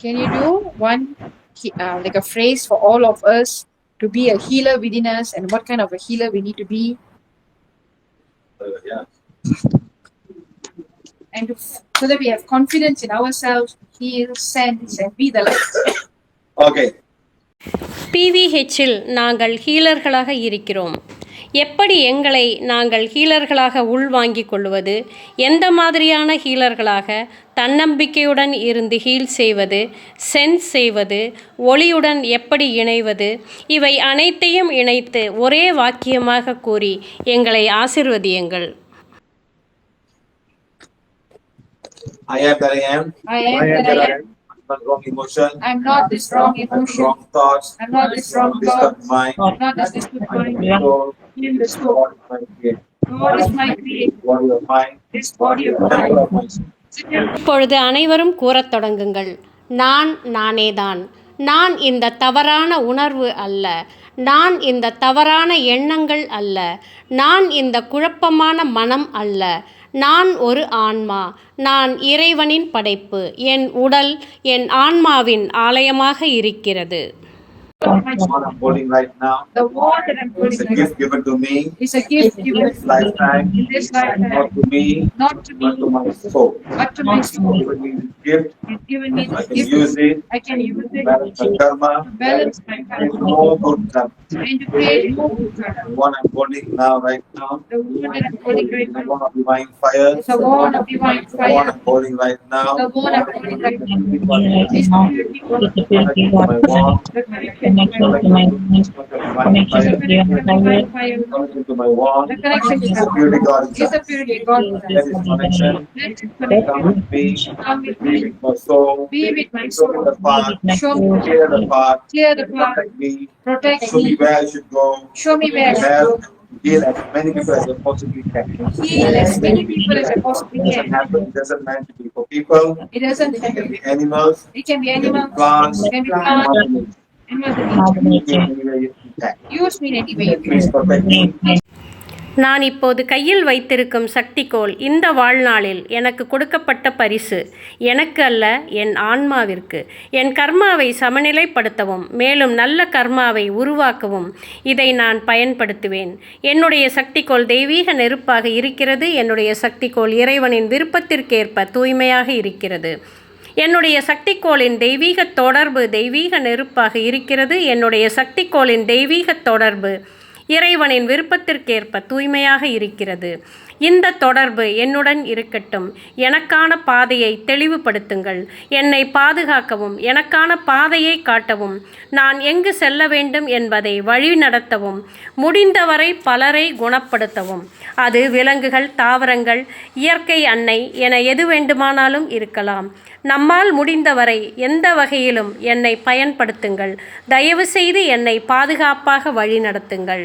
Can you do one, uh, like a phrase for all of us to be a healer within us and what kind of a healer we need to be? Uh, yeah. And so that we have confidence in ourselves heal, sense, and be the light. Okay. பிவிஹெச்சில் நாங்கள் ஹீலர்களாக இருக்கிறோம். எப்படி எங்களை நாங்கள் ஹீலர்களாக உள்வாங்கிக் கொள்வது? எந்த மாதிரியான ஹீலர்களாக? தன்னம்பிக்கையுடன் இருந்து ஹீல் செய்வது சென்ஸ் செய்வது ஒளியுடன் எப்படி இணைவது? இவை அனைத்தையும் இணைத்து ஒரே வாக்கியமாக கூறி எங்களை ஆசிர்வதியுங்கள். I am that I am. I am that I am. I'm not wrong emotion. I'm not this wrong I'm emotion. wrong thoughts. I'm not this wrong This thought. mind. I'm not this I'm mind. the soul. In the soul. God is my creator. Body of mine. This body of soul. இப்பொழுது அனைவரும் கூறத் தொடங்குங்கள் நான் நானேதான் நான் இந்த தவறான உணர்வு அல்ல நான் இந்த தவறான எண்ணங்கள் அல்ல நான் இந்த குழப்பமான மனம் அல்ல நான் ஒரு ஆன்மா நான் இறைவனின் படைப்பு என் உடல் என் ஆன்மாவின் ஆலயமாக இருக்கிறது. My The one I'm holding right now. The word that I'm It's a right gift given to me. now is a gift In given this lifetime. in this lifetime, Not to me, not to but to my soul. but to my soul. Given me this gift. It's given me I can gift. use it. I can use it Balance my karma. to balance my and karma more good karma. and to create more good The karma. one I'm holding now, right now. The word that I'm holding right The one of divine fire. is a wand of divine The one fire. I'm holding right now. The wand I'm holding right now Connected is the purity word. to my wand. Connection to my Connected word. to divine Is the fire. connection to divine fire. Connected to my wand. The connection Is purity God is the inside. purity God. Let this connection it come with me. Be me. with my soul. Be with my Show me soul. the path. Show me the path. Clear the path. Protect me. Protect Show me me. where I should go. Show me where I should go. Heal as many people as I possibly can. Heal as many people as I possibly It doesn't can. happen, it doesn't meant to be for people, It doesn't it can to be be. animals, It can be animals. plants, It can be plants. animals. Any other nature. Anywhere you can. Use me நான் இப்போது கையில் வைத்திருக்கும் சக்திகோல் இந்த வாழ்நாளில் எனக்கு கொடுக்கப்பட்ட பரிசு. எனக்கு அல்ல என் ஆன்மாவிற்கு. என் கர்மாவை சமநிலைப்படுத்தவும் மேலும் நல்ல கர்மாவை உருவாக்கவும் இதை நான் பயன்படுத்துவேன். என்னுடைய சக்திகோல் தெய்வீக நெருப்பாக இருக்கிறது. என்னுடைய சக்திகோல் இறைவனின் விருப்பத்திற்கேற்ப தூய்மையாக இருக்கிறது. என்னுடைய சக்திக்கோளின் தெய்வீக தொடர்பு தெய்வீக நெருப்பாக இருக்கிறது. என்னுடைய சக்திக்கோளின் தெய்வீக தொடர்பு இறைவனின் விருப்பத்திற்கேற்ப தூய்மையாக இருக்கிறது. இந்த தொடர்பு என்னுடன் இருக்கட்டும். எனக்கான பாதையை தெளிவுபடுத்துங்கள். என்னை பாதுகாக்கவும் எனக்கான பாதையை காட்டவும். நான் எங்கு செல்ல வேண்டும் என்பதை வழிநடத்தவும். முடிந்தவரை பலரை குணப்படுத்தவும். அது விலங்குகள் தாவரங்கள் இயற்கை அன்னை என எது வேண்டுமானாலும் இருக்கலாம். நம்மால் முடிந்தவரை எந்த வகையிலும் என்னை பயன்படுத்துங்கள். தயவுசெய்து என்னை பாதுகாப்பாக வழிநடத்துங்கள்.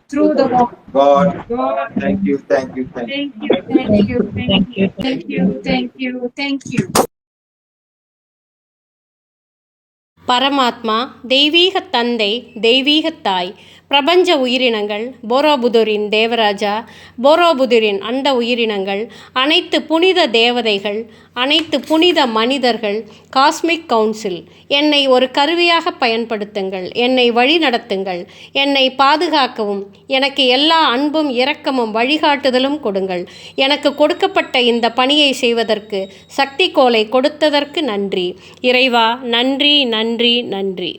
through the walk. God, God, thank you, thank you, thank you. thank you, thank you, thank you, thank you, thank you, thank you. பரமாத்மா தெய்வீக தந்தை தெய்வீக தாய் பிரபஞ்ச உயிரினங்கள் போரோபுதுரின் தேவராஜா போரோபுதுரின் அந்த உயிரினங்கள் அனைத்து புனித தேவதைகள் அனைத்து புனித மனிதர்கள் காஸ்மிக் கவுன்சில் என்னை ஒரு கருவியாக பயன்படுத்துங்கள் என்னை வழிநடத்துங்கள் என்னை பாதுகாக்கவும் எனக்கு எல்லா அன்பும் இரக்கமும் வழிகாட்டுதலும் கொடுங்கள். எனக்கு கொடுக்கப்பட்ட இந்த பணியை செய்வதற்கு சக்தி கோலை கொடுத்ததற்கு நன்றி. இறைவா நன்றி நன்றி நன்றி.